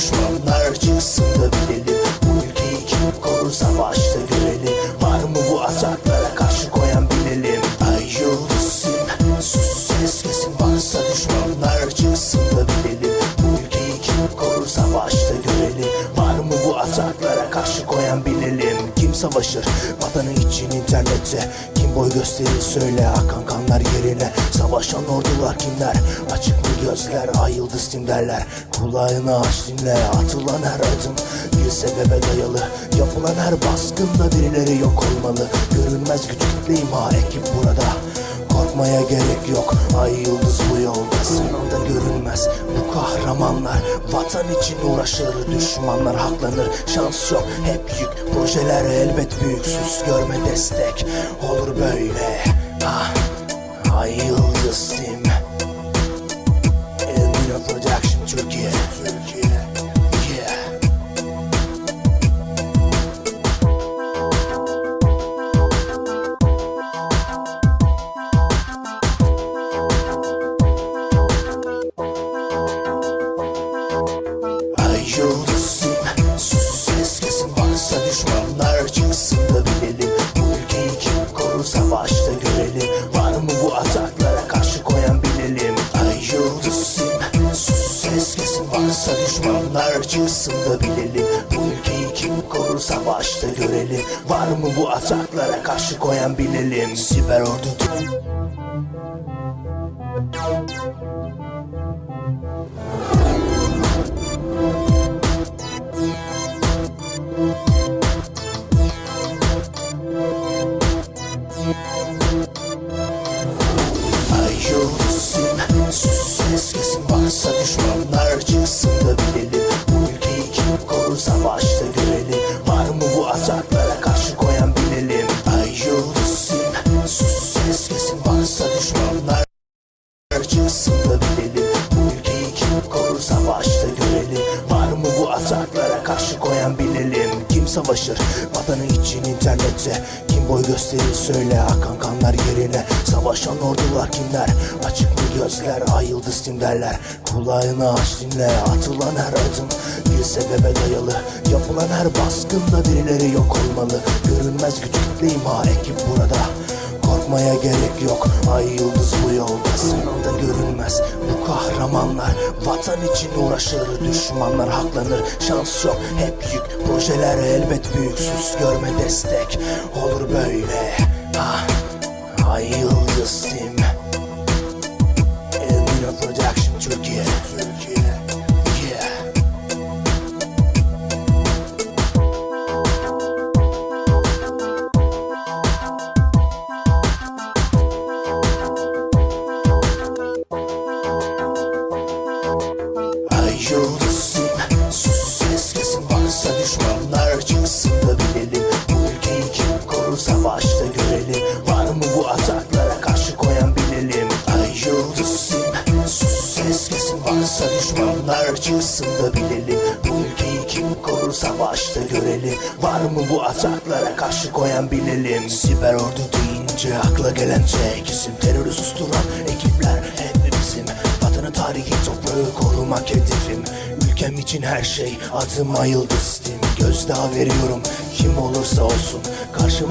düşmanlar çıksın da bilelim. Bu ülkeyi kim korur savaşta savaşır vatanı için internette Kim boy gösterir söyle akan kanlar yerine Savaşan ordular kimler? Açık mı gözler ay yıldız tim derler Kulağını aç dinle atılan her adım Bir sebebe dayalı Yapılan her baskında birileri yok olmalı Görünmez güç imha ekip burada Korkmaya gerek yok. Ay yıldız bu yolda Sınavda görünmez. Bu kahramanlar Vatan için uğraşır düşmanlar haklanır. Şans yok hep yük. Projeler elbet büyük sus görme destek. Olur böyle. Ah, Ay yıldız tim Elmina Production Türkiye düşmanlar çıksın da bilelim Bu ülkeyi kim korur savaşta görelim Var mı bu ataklara karşı koyan bilelim? Siber ordu Ay yıldızım sus ses kesin varsa düşmanlar varsa düşmanlar çıksın da bilelim Bu ülkeyi kim korur savaşta görelim. Var mı bu ataklara karşı koyan bilelim. Kim savaşır vatanı için internette Kim boy gösterir söyle akan kanlar yerine. Savaşan ordular kimler? Açık mı gözler? Ay yıldız tim derler? Kulağını aç dinle atılan her adım Bir sebebe dayalı. Yapılan her baskında birileri yok olmalı. Görünmez güç kitle imha ekip burada Korkmaya gerek yok. Ay yıldız bu yolda Sınavda görünmez. Bu kahramanlar Vatan için uğraşır düşmanlar haklanır. Şans yok hep yük. Projeler elbet büyük. Sus görme destek. Olur böyle. Ah, Ay yıldız tim Elmina Production Türkiye Ay yıldızım sus ses kesin varsa düşmanlar çıksın da bilelim. Bu ülkeyi kim korur savaşta görelim. Var mı bu ataklara karşı koyan bilelim? Ay yıldızım sus ses kesin varsa düşmanlar çıksın da bilelim. Bu ülkeyi kim korur savaşta görelim. Var mı bu ataklara karşı koyan bilelim? Siber ordu deyince akla gelen tek isim Terörü susturan ekipler hep bizim Tarihi toprağı korumak hedefim Ülkem için her şey adıma yıldızdım Gözdağı veriyorum. Kim olursa olsun Karşıma